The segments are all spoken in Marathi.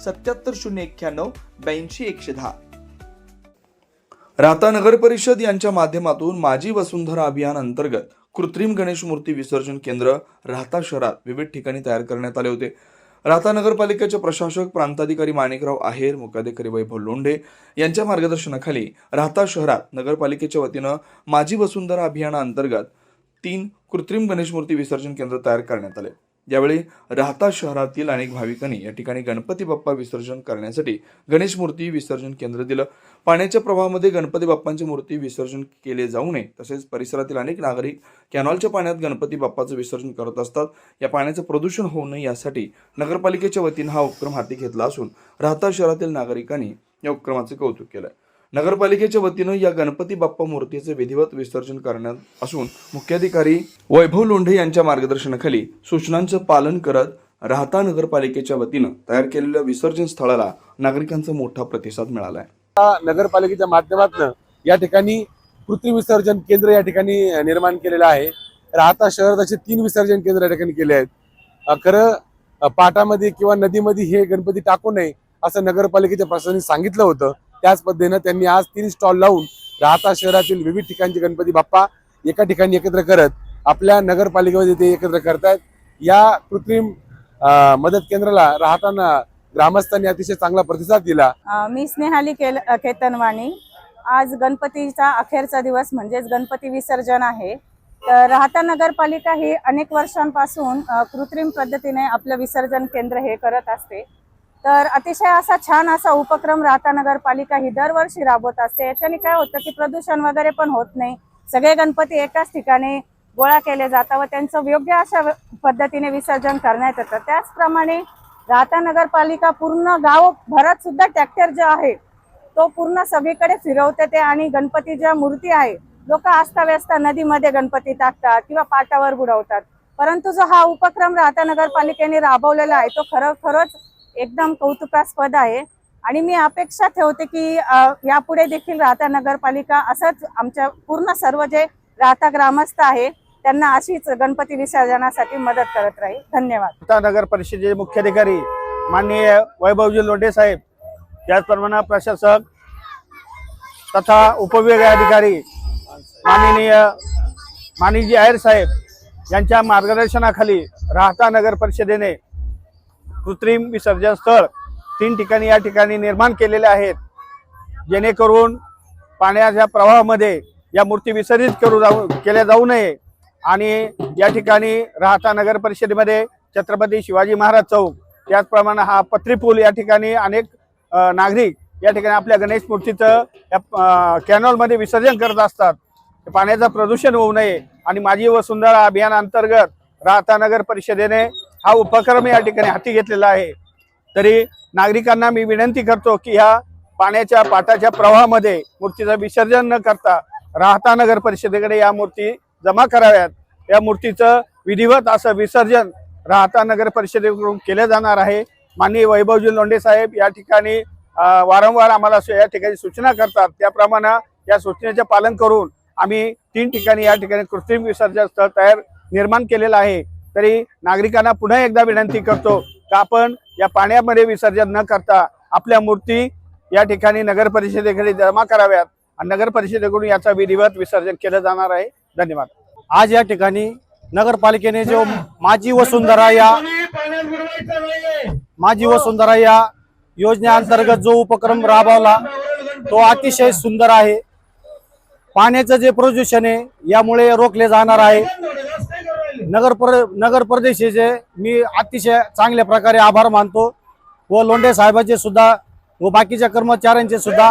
सत्याहत्तर शून्य एक्क्याण्णव ब्याऐंशी एकशे दहा. राहता नगर परिषद यांच्या माध्यमातून माझी वसुंधरा अभियान अंतर्गत कृत्रिम गणेश मूर्ती विसर्जन केंद्र राहता शहरात विविध ठिकाणी तयार करण्यात आले होते. राहता नगरपालिकेचे प्रशासक प्रांताधिकारी माणिकराव आहेर मुख्याधिकारी वैभव लोंढे यांच्या मार्गदर्शनाखाली राहता शहरात नगरपालिकेच्या वतीनं माझी वसुंधरा अभियानाअंतर्गत तीन कृत्रिम गणेश मूर्ती विसर्जन केंद्र तयार करण्यात आले. यावेळी राहता शहरातील अनेक भाविकांनी या ठिकाणी गणपती बाप्पा विसर्जन करण्यासाठी गणेश मूर्ती विसर्जन केंद्र दिलं. पाण्याच्या प्रवाहामध्ये गणपती बाप्पांची मूर्ती विसर्जन केले जाऊ नये तसेच परिसरातील अनेक नागरिक कॅनॉलच्या पाण्यात गणपती बाप्पाचं विसर्जन करत असतात. या पाण्याचं प्रदूषण होऊ नये यासाठी नगरपालिकेच्या वतीनं हा उपक्रम हाती घेतला असून राहता शहरातील नागरिकांनी या उपक्रमाचे कौतुक केलं नगरपालिकेच्या वतीनं या गणपती बाप्पा मूर्तीचे विधिवत विसर्जन करण्यात असून मुख्याधिकारी वैभव लोंढे यांच्या मार्गदर्शनाखाली सूचनांचं पालन करत राहता नगरपालिकेच्या वतीनं तयार केलेल्या विसर्जन स्थळाला नागरिकांचा मोठा प्रतिसाद मिळाला आहे नगरपालिकेच्या माध्यमातून या ठिकाणी कृत्रिम विसर्जन केंद्र या ठिकाणी निर्माण केलेलं आहे. राहता शहरात असे तीन विसर्जन केंद्र या ठिकाणी केले आहेत. खरं पाटामध्ये किंवा नदीमध्ये हे गणपती टाकू नये असं नगरपालिकेच्या प्रशासनाने सांगितलं होतं. त्याच पद्धतीनं त्यांनी आज तीन स्टॉल लावून राहता शहरातील विविध ठिकाणचे गणपती बाप्पा एका ठिकाणी एकत्र करत आपल्या नगरपालिकेमध्ये ते एकत्र करतायत. या कृत्रिम मदत केंद्राला राहताना ग्रामस्थांनी अतिशय चांगला प्रतिसाद दिला. मी स्नेहाली केल केतनवाणी. आज गणपतीचा अखेरचा दिवस म्हणजेच गणपती विसर्जन आहे. तर राहता नगरपालिका ही अनेक वर्षांपासून कृत्रिम पद्धतीने आपलं विसर्जन केंद्र हे करत असते. तर अतिशय असा छान असा उपक्रम राहता नगरपालिका ही दरवर्षी राबवत असते. याच्याने काय होतं की प्रदूषण वगैरे पण होत नाही. सगळे गणपती एकाच ठिकाणी गोळा केले जातात व त्यांचं योग्य अशा पद्धतीने विसर्जन करण्यात येतं. त्याचप्रमाणे राहता नगरपालिका पूर्ण गाव भरात सुद्धा ट्रॅक्टर जो आहे तो पूर्ण सगळीकडे फिरवते ते आणि गणपती ज्या मूर्ती आहे लोक अस्ताव्यस्त नदीमध्ये गणपती टाकतात किंवा पाटावर बुडवतात. परंतु जो हा उपक्रम राहता नगरपालिकेने राबवलेला आहे तो खरोखरच एकदम कौतुकास्पद आहे. आणि मी अपेक्षा ठेवते की यापुढे देखील राहता नगरपालिका असंच आमच्या पूर्ण सर्व जे राहता ग्रामस्थ आहे त्यांना अशीच गणपती विसर्जनासाठी मदत करत राहील. धन्यवाद. नगर परिषदेचे मुख्याधिकारी माननीय वैभवजी लोंढे साहेब त्याचप्रमाणे प्रशासक तथा उपविभागीय अधिकारी माननीय माननीयजी आहेर साहेब यांच्या मार्गदर्शनाखाली राहता नगर परिषदेने कृत्रिम विसर्जन स्थळ तीन ठिकाणी या ठिकाणी निर्माण केलेले आहेत. जेणेकरून पाण्याच्या प्रवाहामध्ये या मूर्ती विसर्जित करू जाऊ केल्या जाऊ नये. आणि या ठिकाणी राहता नगर परिषदेमध्ये छत्रपती शिवाजी महाराज चौक त्याचप्रमाणे हा पत्री पूल या ठिकाणी अनेक नागरिक या ठिकाणी आपल्या गणेश मूर्तीचं या कॅनॉलमध्ये विसर्जन करत असतात. पाण्याचं प्रदूषण होऊ नये. आणि माझी वसुंधरा अभियान अंतर्गत राहता नगर परिषदेने हा उपक्रम या ठिकाणी हाती घेतलेला आहे. तरी नागरिकांना मी विनंती करतो की ह्या पाण्याच्या पाटाच्या प्रवाहामध्ये मूर्तीचं विसर्जन न करता राहता नगर परिषदेकडे या मूर्ती जमा कराव्यात. या मूर्तीचं विधिवत असं विसर्जन राहता नगर परिषदेकडून केलं जाणार आहे. माननीय वैभवजी लोंढे साहेब या ठिकाणी वारंवार आम्हाला या ठिकाणी सूचना करतात. त्याप्रमाणे या सूचनेचे पालन करून आम्ही तीन ठिकाणी या ठिकाणी कृत्रिम विसर्जन स्थळ तयार निर्माण केलेलं आहे. तरी नागरिकांना पुन्हा एकदा विनंती करतो का आपण या पाण्यामध्ये विसर्जन न करता आपल्या मूर्ती या ठिकाणी नगर परिषदेकडे जमा कराव्यात. आणि नगर परिषदेकडून याचा विधिवत विसर्जन केलं जाणार आहे. धन्यवाद. आज या ठिकाणी नगरपालिकेने जो माझी वसुंधरा या माझी वसुंधरा या योजनेअंतर्गत जो उपक्रम राबवला तो अतिशय सुंदर आहे. पाण्याचं जे प्रदूषण आहे यामुळे रोखले जाणार आहे. नगर पर नगर प्रदेशाचे मी अतिशय चांगल्या प्रकारे आभार मानतो व लोंढे साहेबाचे सुद्धा व बाकीच्या कर्मचाऱ्यांचे सुद्धा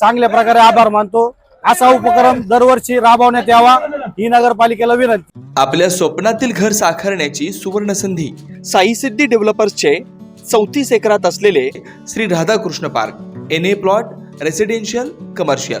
चांगल्या प्रकारे आभार मानतो. असा उपक्रम दरवर्षी राबवण्यात यावा ही नगरपालिकेला विनंती. आपल्या स्वप्नातील घर साकारण्याची सुवर्ण संधी साई सिद्धी डेव्हलपर्सचे चौतीस एकरात असलेले Shri Radhakrishna park N A plot residential commercial